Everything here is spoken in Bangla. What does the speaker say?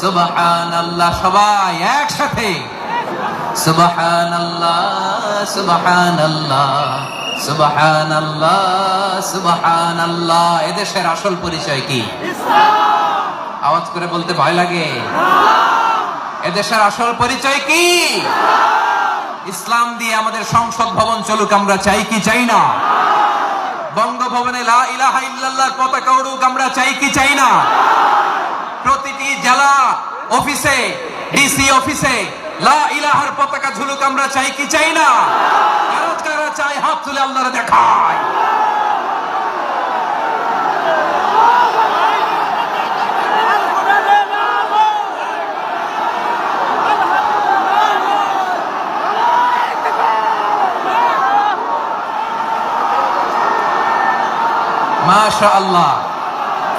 সুবহানাল্লাহ, সবাই একসাথে। এদেশের আসল পরিচয় কি? আওয়াজ করে বলতে ভয় লাগে। এদেশের আসল পরিচয় কি? ইসলাম দিয়ে আমাদের সংসদ ভবন চলুক, আমরা চাই কি চাই না? বঙ্গভবনে লা ইলাহা ইল্লাল্লাহর পতাকা উড়ুক আমরা চাই কি চাই না? অফিসে ডিসি অফিসে, লা ইলাহার পতাকা ঝুলুক আমরা চাই কি চাই না? কারা কারা চাই হাত তুলে আল্লাহরে দেখায়। মাশা আল্লাহ